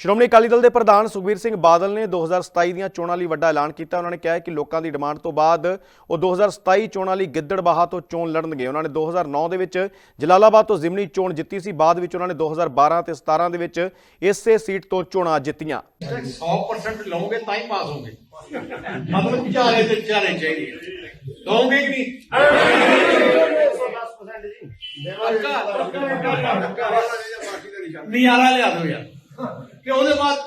ਸ਼੍ਰੋਮਣੀ ਅਕਾਲੀ ਦਲ ਦੇ ਪ੍ਰਧਾਨ ਸੁਖਬੀਰ ਸਿੰਘ ਬਾਦਲ ਨੇ 2027 ਦੀਆਂ ਚੋਣਾਂ ਲਈ ਵੱਡਾ ਐਲਾਨ ਕੀਤਾ। ਉਹਨਾਂ ਨੇ ਕਿਹਾ ਕਿ ਲੋਕਾਂ ਦੀ ਡਿਮਾਂਡ ਤੋਂ ਬਾਅਦ ਉਹ 2027 ਚੋਣਾਂ ਲਈ ਗਿੱਦੜਬਾਹਾ ਤੋਂ ਚੋਣ ਲੜਨਗੇ। ਉਹਨਾਂ ਨੇ 2009 ਦੇ ਵਿੱਚ ਜਲਾਲਾਬਾਦ ਤੋਂ ਜ਼ਿਮਨੀ ਚੋਣ ਜਿੱਤੀ ਸੀ। ਬਾਅਦ ਵਿੱਚ ਉਹਨਾਂ ਨੇ 2012 ਤੇ 17 ਦੇ ਵਿੱਚ ਇਸੇ ਸੀਟ ਤੋਂ ਚੋਣਾਂ ਜਿੱਤੀਆਂ। 100% ਲਓਗੇ ਤਾਂ ਹੀ ਪਾਸ ਹੋਗੇ। ਮਤਲਬ ਚਾਰੇ ਤੇ ਚਾਰੇ ਚਾਹੀਦੇ ਲਓਗੇ ਕਿ ਨਹੀਂ? ਨਿਆਰਾ ਲਿਆ ਦਿਓ ਯਾਰ। ਕਿ ਉਹਦੇ ਬਾਅਦ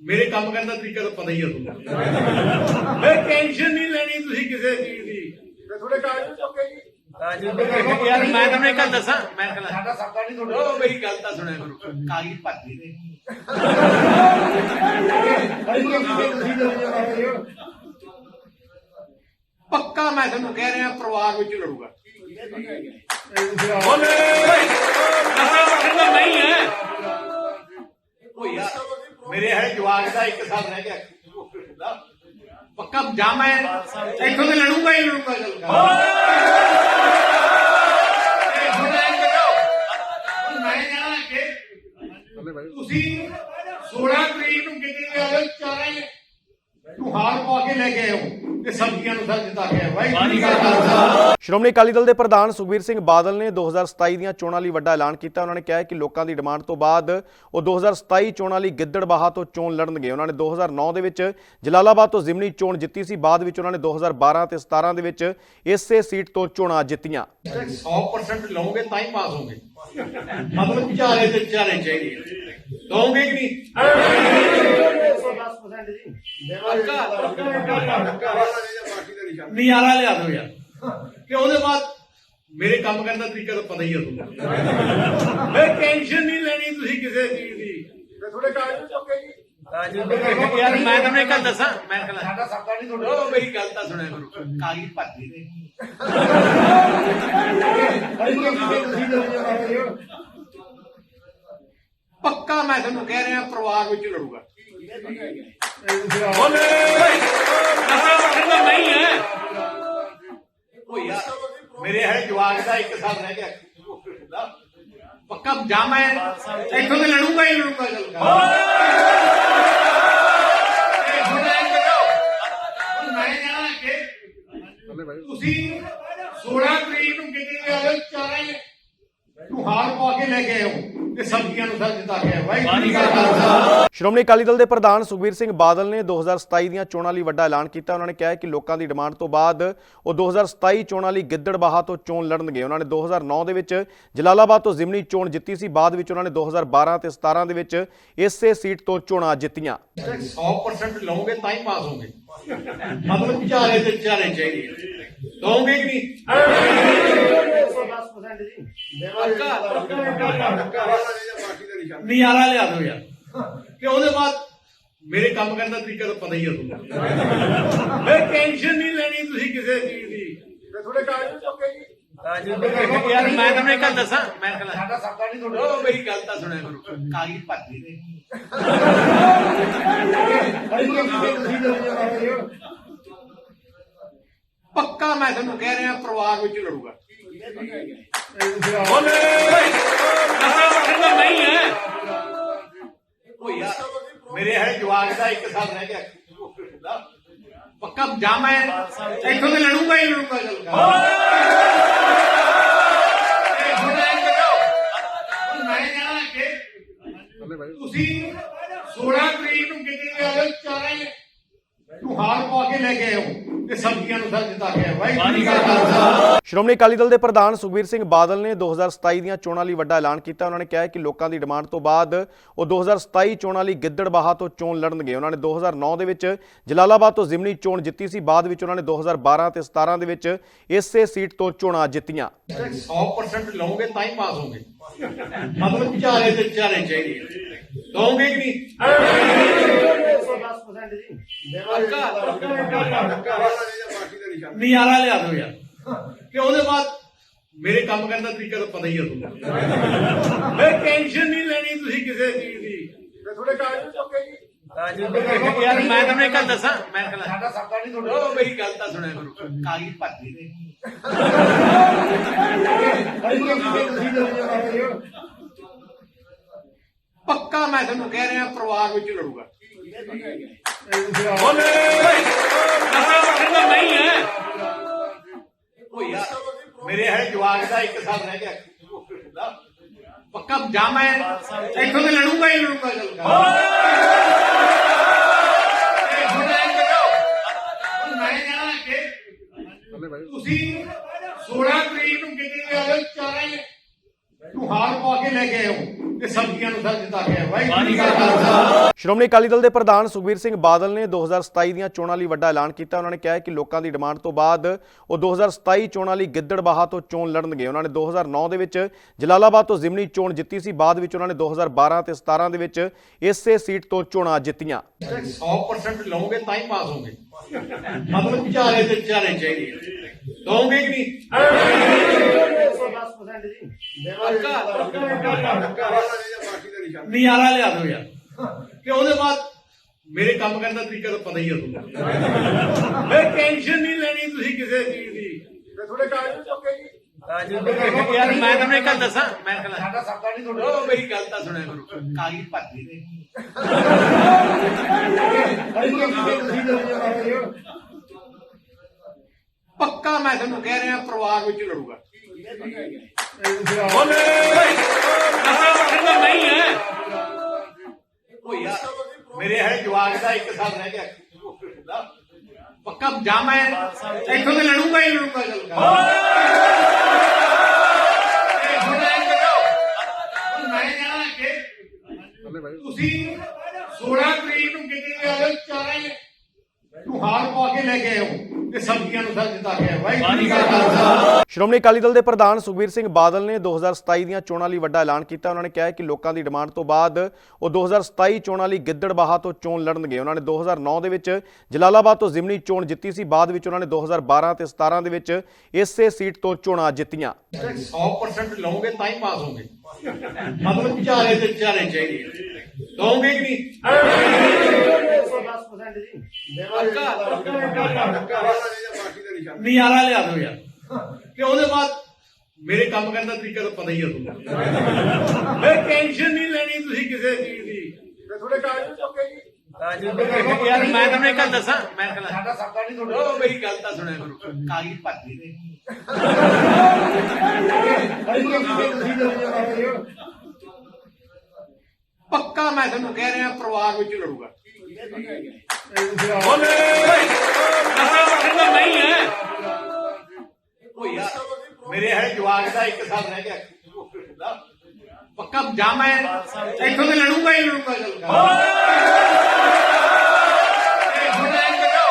ਮੇਰੇ ਕੰਮ ਕਰਨ ਦਾ ਤਰੀਕਾ ਤਾਂ ਪਤਾ ਹੀ ਹੈ ਤੁਹਾਨੂੰ। ਫਿਰ ਟੈਨਸ਼ਨ ਨਹੀਂ ਲੈਣੀ ਤੁਸੀਂ ਕਿਸੇ ਚੀਜ਼ ਦੀ। ਥੋੜੇ ਕਾਗਜ਼ ਚੁੱਕੇ ਜੀ। ਯਾਰ ਮੈਂ ਤੁਹਾਨੂੰ ਇੱਕ ਗੱਲ ਦੱਸਾਂ ਮੈਂ ਕਹਿੰਦਾ ਸਾਡਾ ਸਬਦਾ ਨਹੀਂ ਤੁਹਾਡੇ ਉਹ ਮੇਰੀ ਗੱਲ ਤਾਂ ਸੁਣਿਆ ਕਰੋ ਕਾਗਜ਼ ਭਰਦੇ ਨੇ ਤੁਸੀਂ ਦੱਸੋ ਜੀ ਪੱਕਾ ਮੈਂ ਤੁਹਾਨੂੰ ਕਹਿ ਰਿਹਾ ਪਰਿਵਾਰ ਵਿੱਚ ਲੜੂਗਾ। ਬੋਲੇ। ਨਹੀਂ ਹੈ। ਉਹ ਯਾਰ ਮੇਰੇ ਹੈ ਜਵਾਗ ਦਾ ਇੱਕ ਸਾਲ ਰਹਿ ਗਿਆ। ਪੱਕਾ ਜਾਮਾ ਹੈ ਇੱਥੋਂ ਤੇ ਲੜੂਗਾ ਹੀ ਲੜੂਗਾ ਮੈਂ ਤੁਸੀਂ 16 ਤਰੀਕ ਨੂੰ ਕਿਤੇ ਵੀ ਚਾਰੇ ਨੂੰ ਹਾਰ ਪਾ ਕੇ ਲੈ ਕੇ ਆਓ ਤੇ ਸਬਜ਼ੀਆਂ ਨੂੰ ਸੱਜ ਦਿੱਤਾ ਗਿਆ। ਵਾਹਿਗੁਰੂ ਜੀ ਕਾ ਖਾਲਸਾ। ਸ਼੍ਰੋਮਣੀ ਅਕਾਲੀ ਦਲ ਦੇ ਪ੍ਰਧਾਨ ਸੁਖਬੀਰ ਸਿੰਘ ਬਾਦਲ ਨੇ 2027 ਦੀਆਂ ਚੋਣਾਂ ਲਈ ਵੱਡਾ ਐਲਾਨ ਕੀਤਾ। ਉਹਨਾਂ ਨੇ ਕਿਹਾ ਕਿ ਲੋਕਾਂ ਦੀ ਡਿਮਾਂਡ ਤੋਂ ਬਾਅਦ ਉਹ 2027 ਚੋਣਾਂ ਲਈ ਗਿੱਦੜਬਾਹਾ ਤੋਂ ਚੋਣ ਲੜਨਗੇ। ਉਹਨਾਂ ਨੇ 2009 ਦੇ ਵਿੱਚ ਜਲਾਲਾਬਾਦ ਤੋਂ ਜ਼ਿਮਨੀ ਚੋਣ ਜਿੱਤੀ ਸੀ। ਬਾਅਦ ਵਿੱਚ ਉਹਨਾਂ ਨੇ 2012 ਤੇ 17 ਦੇ ਵਿੱਚ ਇਸੇ ਸੀਟ ਤੋਂ ਚੋਣਾਂ ਜਿੱਤੀਆਂ। 100% ਲਓਗੇ ਤਾਂ ਹੀ ਪਾਸ ਹੋਗੇ। ਮਤਲਬ ਚਾਰੇ ਤੇ ਚਾਰੇ ਚਾਹੀਦੇ ਲਓਗੇ ਕਿ ਨਹੀਂ? ਨਿਆਰਾ ਲਿਆ ਦਿਓ ਯਾਰ। ਕਿ ਉਹਦੇ ਬਾਅਦ ਮੇਰੇ ਕੰਮ ਕਰਨ ਦਾ ਤਰੀਕਾ ਤਾਂ ਪਤਾ ਹੀ ਹੈ ਤੁਹਾਨੂੰ। ਫਿਰ ਟੈਨਸ਼ਨ ਨਹੀਂ ਲੈਣੀ ਤੁਸੀਂ ਕਿਸੇ ਚੀਜ਼ ਦੀ। ਥੋੜੇ ਕਾਗਜ਼ ਚੁੱਕੇ ਜੀ। ਯਾਰ ਮੈਂ ਤੁਹਾਨੂੰ ਇੱਕ ਗੱਲ ਦੱਸਾਂ ਮੈਂ ਕਹਿੰਦਾ ਸਾਡਾ ਸਬਦਾ ਨਹੀਂ ਤੁਹਾਡੇ ਉਹ ਮੇਰੀ ਗੱਲ ਤਾਂ ਸੁਣਿਆ ਕਰੋ ਕਾਗਜ਼ ਭਰਦੇ ਨੇ ਪੱਕਾ ਮੈਂ ਤੁਹਾਨੂੰ ਕਹਿ ਰਿਹਾ ਪਰਿਵਾਰ ਵਿੱਚ ਲੜੂਗਾ। ਬੋਲੇ ਨਸ਼ਾ ਵਰਗਾ ਨਹੀਂ ਹੈ ਉਹ ਯਾਰ ਮੇਰੇ ਦਾ ਇੱਕ ਸਾਲ ਰਹਿ ਗਿਆ। ਪੱਕਾ ਜਾਮਾ ਹੈ ਇੱਥੋਂ ਤੇ ਲੜੂਗਾ ਹੀ ਲੜੂਗਾ ਚੱਲੂਗਾ ਤੁਸੀਂ 16 ਤਰੀਕ ਨੂੰ ਕਿਤੇ ਵੀ ਆਵੇ ਚਾਰੇ ਨੂੰ ਹਾਰ ਪਾ ਕੇ ਲੈ ਕੇ ਆਇਓ। ਤੇ ਸਬਜ਼ੀਆਂ ਨੂੰ ਸੱਜ ਦਿੱਤਾ ਗਿਆ। ਵਾਹਿਗੁਰੂ ਜੀ ਕਾ ਖਾਲਸਾ। ਸ਼੍ਰੋਮਣੀ ਅਕਾਲੀ ਦਲ ਦੇ ਪ੍ਰਧਾਨ ਸੁਖਬੀਰ ਸਿੰਘ ਬਾਦਲ ਨੇ 2027 ਦੀਆਂ ਚੋਣਾਂ ਲਈ ਵੱਡਾ ਐਲਾਨ ਕੀਤਾ। ਉਹਨਾਂ ਨੇ ਕਿਹਾ ਕਿ ਲੋਕਾਂ ਦੀ ਡਿਮਾਂਡ ਤੋਂ ਬਾਅਦ ਉਹ 2027 ਚੋਣਾਂ ਲਈ ਗਿੱਦੜਬਾਹਾ ਤੋਂ ਚੋਣ ਲੜਨਗੇ। ਉਹਨਾਂ ਨੇ 2009 ਦੇ ਵਿੱਚ ਜਲਾਲਾਬਾਦ ਤੋਂ ਜ਼ਿਮਨੀ ਚੋਣ ਜਿੱਤੀ ਸੀ। ਬਾਅਦ ਵਿੱਚ ਉਹਨਾਂ ਨੇ 2012 ਤੇ 17 ਦੇ ਵਿੱਚ ਇਸੇ ਸੀਟ ਤੋਂ ਚੋਣਾਂ ਜਿੱਤੀਆਂ। 100% ਲਓਗੇ ਤਾਂ ਹੀ ਪਾਸ ਹੋਗੇ। ਮਤਲਬ ਚਾਰੇ ਤੇ ਚਾਰੇ ਚਾਹੀਦੇ ਲਓਗੇ ਕਿ ਨਹੀਂ? ਨਿਆਰਾ ਲਿਆ ਦਿਓ ਯਾਰ। ਕਿ ਉਹਦੇ ਬਾਅਦ ਮੇਰੇ ਕੰਮ ਕਰਨ ਦਾ ਤਰੀਕਾ ਤਾਂ ਪਤਾ ਹੀ ਹੈ ਤੁਹਾਨੂੰ। ਫਿਰ ਟੈਨਸ਼ਨ ਨਹੀਂ ਲੈਣੀ ਤੁਸੀਂ ਕਿਸੇ ਚੀਜ਼ ਦੀ। ਥੋੜੇ ਕਾਗਜ਼ ਚੁੱਕੇ ਜੀ ਯਾਰ ਮੈਂ ਤੁਹਾਨੂੰ ਇੱਕ ਗੱਲ ਦੱਸਾਂ ਮੈਂ ਕਹਿੰਦਾ ਸਾਡਾ ਸਬਦਾ ਨਹੀਂ ਤੁਹਾਡੇ ਉਹ ਮੇਰੀ ਗੱਲ ਤਾਂ ਸੁਣਿਆ ਕਰੋ। ਕਾਗਜ਼ ਭਰਦੇ ਨੇ। ਤੁਸੀਂ ਦੱਸੋ ਜੀ ਪੱਕਾ ਮੈਂ ਤੁਹਾਨੂੰ ਕਹਿ ਰਿਹਾ ਪਰਿਵਾਰ ਵਿੱਚ ਲੜੂਗਾ। ਬੋਲੇ। ਨਸ਼ਾ ਵਰਗਾ ਨਹੀਂ ਹੈ। ਉਹ ਯਾਰ ਮੇਰੇ ਹੈ ਜਵਾਗ ਦਾ ਇੱਕ ਸਾਲ ਰਹਿ ਗਿਆ। ਪੱਕਾ ਜਾਮਾ ਹੈ ਇੱਥੋਂ ਤੇ ਲੜੂਗਾ ਹੀ ਲੜੂਗਾ ਮੈਂ ਤੁਸੀਂ 16 ਤਰੀਕ ਨੂੰ ਕਿਤੇ ਵੀ ਆਵੇ ਚਾਰੇ ਨੂੰ ਹਾਰ ਪਾ ਕੇ ਲੈ ਕੇ ਆਓ ਤੇ ਸਬਜ਼ੀਆਂ ਨੂੰ ਸੱਜ ਦਿੱਤਾ ਗਿਆ ਵਾਹਿਗੁਰੂ ਜੀ ਕਾ ਖਾਲਸਾ। ਸ਼੍ਰੋਮਣੀ ਅਕਾਲੀ ਦਲ ਦੇ ਪ੍ਰਧਾਨ ਸੁਖਬੀਰ ਸਿੰਘ ਬਾਦਲ ਨੇ 2027 ਦੀਆਂ ਚੋਣਾਂ ਲਈ ਵੱਡਾ ਐਲਾਨ ਕੀਤਾ। ਉਹਨਾਂ ਨੇ ਕਿਹਾ ਕਿ ਲੋਕਾਂ ਦੀ ਡਿਮਾਂਡ ਤੋਂ ਬਾਅਦ ਉਹ 2027 ਚੋਣਾਂ ਲਈ ਗਿੱਦੜਬਾਹਾ ਤੋਂ ਚੋਣ ਲੜਨਗੇ। ਉਹਨਾਂ ਨੇ 2009 ਦੇ ਵਿੱਚ ਜਲਾਲਾਬਾਦ ਤੋਂ ਜ਼ਿਮਨੀ ਚੋਣ ਜਿੱਤੀ ਸੀ। ਬਾਅਦ ਵਿੱਚ ਉਹਨਾਂ ਨੇ 2012 ਤੇ 17 ਦੇ ਵਿੱਚ ਇਸੇ ਸੀਟ ਤੋਂ ਚੋਣਾਂ ਜਿੱਤੀਆਂ। 100% ਲਓਗੇ ਤਾਂ ਹੀ ਪਾਸ ਹੋਗੇ। ਮਤਲਬ ਚਾਰੇ ਤੇ ਚਾਰੇ ਚਾਹੀਦੇ ਲਓਗੇ ਕਿ ਨਹੀਂ? ਨਿਆਰਾ ਲਿਆ ਦਿਓ ਯਾਰ। ਕਿ ਉਹਦੇ ਬਾਅਦ ਮੇਰੇ ਕੰਮ ਕਰਨ ਦਾ ਤਰੀਕਾ ਤਾਂ ਪਤਾ ਹੀ ਹੈ ਤੁਹਾਨੂੰ। ਫਿਰ ਟੈਨਸ਼ਨ ਨਹੀਂ ਲੈਣੀ ਤੁਸੀਂ ਕਿਸੇ ਚੀਜ਼ ਦੀ। ਥੋੜੇ ਕਾਗਜ਼ ਚੁੱਕੇ ਜੀ। ਯਾਰ ਮੈਂ ਤੁਹਾਨੂੰ ਇੱਕ ਗੱਲ ਦੱਸਾਂ। ਮੈਂ ਕਹਿੰਦਾ ਸਾਡਾ ਸਬਦਾ ਨਹੀਂ ਤੁਹਾਡੇ ਉਹ ਮੇਰੀ ਗੱਲ ਤਾਂ ਸੁਣਿਆ ਕਰੋ। ਕਾਗਜ਼ ਭਰਦੇ ਨੇ ਪੱਕਾ ਮੈਂ ਤੁਹਾਨੂੰ ਕਹਿ ਰਿਹਾ ਪਰਿਵਾਰ ਵਿੱਚ ਲੜੂਗਾ। ਨਹੀਂ ਹੈ ਉਹ ਯਾਰ ਮੇਰੇ ਹੈ ਜਵਾਕ ਦਾ ਇੱਕ ਸਾਲ ਰਹਿ ਗਿਆ। ਪੱਕਾ ਜਾ ਮੈਂ ਇੱਥੋਂ ਤੇ ਲੜੂਗਾ ਹੀ ਲੜੂਗਾ। ਚੱਲ ਹੁਣ ਐਂ ਕਰੋ, ਹੁਣ ਮੈਂ ਜਾਣਾ ਕਿ ਤੁਸੀਂ 16 ਤਰੀਕ ਨੂੰ ਕਿਤੇ ਵੀ ਆਇਓ ਚਾਰੇ ਨੂੰ ਹਾਰ ਪਾ ਕੇ ਲੈ ਕੇ ਆਇਓ ਤੇ ਸਬਜ਼ੀਆਂ ਨੂੰ ਸਰ ਜਿੱਤਾ ਕੇ ਆਇਓ ਵਾਹਿਗੁਰੂ ਜੀ ਕਾ ਖਾਲਸਾ ਸ਼੍ਰੋਮਣੀ ਅਕਾਲੀ ਦਲ ਦੇ ਪ੍ਰਧਾਨ ਸੁਖਬੀਰ ਸਿੰਘ ਬਾਦਲ ਨੇ 2027 ਦੀਆਂ ਚੋਣਾਂ ਲਈ ਵੱਡਾ ਐਲਾਨ ਕੀਤਾ। ਉਹਨਾਂ ਨੇ ਕਿਹਾ ਕਿ ਲੋਕਾਂ ਦੀ ਡਿਮਾਂਡ ਤੋਂ ਬਾਅਦ ਉਹ 2027 ਚੋਣਾਂ ਲਈ ਗਿੱਦੜਬਾਹਾ ਤੋਂ ਚੋਣ ਲੜਨਗੇ। ਉਹਨਾਂ ਨੇ 2009 ਦੇ ਵਿੱਚ ਜਲਾਲਾਬਾਦ ਤੋਂ ਜ਼ਿਮਨੀ ਚੋਣ ਜਿੱਤੀ ਸੀ। ਬਾਅਦ ਵਿੱਚ ਉਹਨਾਂ ਨੇ 2012 ਤੇ 17 ਦੇ ਵਿੱਚ ਇਸੇ ਸੀਟ ਤੋਂ ਚੋਣਾਂ ਜਿੱਤੀਆਂ। 100% ਲਓਗੇ ਤਾਂ ਹੀ ਪਾਸ ਹੋਗੇ। ਮਤਲਬ ਚਾਰੇ ਤੇ ਚਾਰੇ ਚਾਹੀਦੇ ਲਓਗੇ ਕਿ ਨਹੀਂ? 110% ਜੀ ਨਿਆਰਾ ਲਿਆ ਦਿਓ ਯਾਰ। ਕਿ ਉਹਦੇ ਬਾਅਦ ਮੇਰੇ ਕੰਮ ਕਰਨ ਦਾ ਤਰੀਕਾ ਤਾਂ ਪਤਾ ਹੀ ਹੈ ਤੁਹਾਨੂੰ। ਮੈਂ ਟੈਨਸ਼ਨ ਨਹੀਂ ਲੈਣੀ ਤੁਸੀਂ ਕਿਸੇ ਚੀਜ਼ ਦੀ। ਤੇ ਤੁਹਾਡੇ ਕਾਗਜ਼ ਚੁੱਕੇ ਜੀ। ਯਾਰ ਮੈਂ ਤੁਹਾਨੂੰ ਇੱਕ ਗੱਲ ਦੱਸਾਂ ਮੈਂ ਕਹਿੰਦਾ ਸਾਡਾ ਸਰਦਾ ਨਹੀਂ ਤੁਹਾਡੇ ਉਹ ਮੇਰੀ ਗੱਲ ਤਾਂ ਸੁਣਿਆ ਕਰੋ ਕਾਗਜ਼ ਭਰਦੇ ਨੇ ਪੱਕਾ ਮੈਂ ਤੁਹਾਨੂੰ ਕਹਿ ਰਿਹਾ ਪਰਿਵਾਰ ਵਿੱਚ ਲੜੂਗਾ ਹੈ ਉਹ ਯਾਰ ਮੇਰੇ ਦਾ ਇੱਕ ਸਾਲ ਰਹਿ ਗਿਆ। ਪੱਕਾ ਜਾ ਮੈਂ ਇੱਥੋਂ ਤੇ ਲੜੂਗਾ ਹੀ ਲੜੂਗਾ ਚੱਲ ਤੁਸੀਂ 16 ਤਰੀਕ ਨੂੰ ਕਿਤੇ ਵੀ ਆਇਓ ਚਾਰੇ ਨੂੰ ਹਾਰ ਪਾ ਕੇ ਲੈ ਕੇ ਆਇਓ। ਤੇ ਸਬਜ਼ੀਆਂ ਨੂੰ ਸਰ ਜਿੱਤਾ ਕੇ ਆਇਓ ਵਾਹਿਗੁਰੂ ਜੀ ਕਾ ਖਾਲਸਾ। ਸ਼੍ਰੋਮਣੀ ਅਕਾਲੀ ਦਲ ਦੇ ਪ੍ਰਧਾਨ ਸੁਖਬੀਰ ਸਿੰਘ ਬਾਦਲ ਨੇ 2027 ਦੀਆਂ ਚੋਣਾਂ ਲਈ ਵੱਡਾ ਐਲਾਨ ਕੀਤਾ। ਉਹਨਾਂ ਨੇ ਕਿਹਾ ਕਿ ਲੋਕਾਂ ਦੀ ਡਿਮਾਂਡ ਤੋਂ ਬਾਅਦ ਉਹ 2027 ਚੋਣਾਂ ਲਈ ਗਿੱਦੜਬਾਹਾ ਤੋਂ ਚੋਣ ਲੜਨਗੇ। ਉਹਨਾਂ ਨੇ 2009 ਦੇ ਵਿੱਚ ਜਲਾਲਾਬਾਦ ਤੋਂ ਜ਼ਿਮਨੀ ਚੋਣ ਜਿੱਤੀ ਸੀ। ਬਾਅਦ ਵਿੱਚ ਉਹਨਾਂ ਨੇ 2012 ਤੇ 17 ਦੇ ਵਿੱਚ ਇਸੇ ਸੀਟ ਤੋਂ ਚੋਣਾਂ ਜਿੱਤੀਆਂ। 100% ਲਓਗੇ ਤਾਂ ਹੀ ਪਾਸ ਹੋਗੇ। ਮਤਲਬ ਚਾਰੇ ਤੇ ਚਾਰੇ ਚਾਹੀਦੇ ਲਓਗੇ ਕਿ ਨਹੀਂ? ਨਿਆਰਾ ਲਿਆ ਦਿਓ ਯਾਰ। ਕਿ ਉਹਦੇ ਬਾਅਦ ਮੇਰੇ ਕੰਮ ਕਰਨ ਦਾ ਤਰੀਕਾ ਤਾਂ ਪਤਾ ਹੀ ਹੈ ਤੁਹਾਨੂੰ। ਮੈਂ ਟੈਨਸ਼ਨ ਨਹੀਂ ਲੈਣੀ ਤੁਸੀਂ ਕਿਸੇ ਚੀਜ਼ ਦੀ। ਤੇ ਕਾਗਜ਼ ਚੁੱਕੇ ਜੀ। ਯਾਰ ਮੈਂ ਤੁਹਾਨੂੰ ਇੱਕ ਗੱਲ ਦੱਸਾਂ ਮੈਂ ਕਹਿੰਦਾ ਸਾਡਾ ਸਰਦਾ ਨਹੀਂ ਤੁਹਾਡੇ ਉਹ ਮੇਰੀ ਗੱਲ ਤਾਂ ਸੁਣਿਆ ਕਰੋ। ਕਾਗਜ਼ ਭਰਦੇ ਨੇ ਅਰੇ ਕੀ। ਤੁਸੀਂ ਜਦੋਂ ਜਾਂਦੇ ਹੋ ਪੱਕਾ ਮੈਂ ਤੁਹਾਨੂੰ ਕਹਿ ਰਿਹਾ ਪਰਿਵਾਰ ਵਿੱਚ ਲੜੂਗਾ। ਨਹੀਂ ਹੈ। ਉਹ ਯਾਰ ਮੇਰੇ ਹੈ ਜਵਾਕ ਦਾ ਇੱਕ ਸਾਲ ਰਹਿ ਗਿਆ। ਪੱਕਾ ਜਾ ਮੈਂ ਇੱਥੋਂ ਤੇ ਲੜੂਗਾ ਹੀ ਲੜੂਗਾ ਚੱਲ ਹੁਣ ਐਂ ਕਰੋ,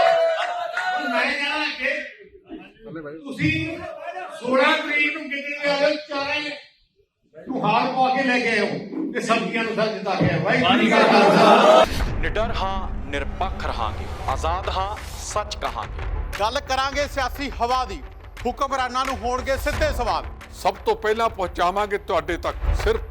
ਹੁਣ ਮੈਂ ਜਾਣਾ ਕਿ ਤੁਸੀਂ 16 ਤਰੀਕ ਨੂੰ ਕਿਤੇ ਵੀ ਆਇਓ ਚਾਰੇ ਨੂੰ ਹਾਰ ਪਾ ਕੇ ਲੈ ਕੇ ਆਇਓ ਤੇ ਸਬਜ਼ੀਆਂ ਨੂੰ ਸਰ ਜਿੱਤਾ ਕੇ ਆਇਓ ਵਾਹਿਗੁਰੂ ਜੀ ਕਾ ਖਾਲਸਾ। ਨਿਡਰ ਹਾਂ ਨਿਰਪੱਖ ਰਹਾਂਗੇ। ਆਜ਼ਾਦ ਹਾਂ ਸੱਚ ਕਹਾਂਗੇ। ਗੱਲ ਕਰਾਂਗੇ ਸਿਆਸੀ ਹਵਾ ਦੀ। ਹੁਕਮਰਾਨਾਂ ਨੂੰ ਹੋਣਗੇ ਸਿੱਧੇ ਸਵਾਲ। ਸਭ ਤੋਂ ਪਹਿਲਾਂ ਪਹੁੰਚਾਵਾਂਗੇ ਤੁਹਾਡੇ ਤੱਕ। ਸਿਰਫ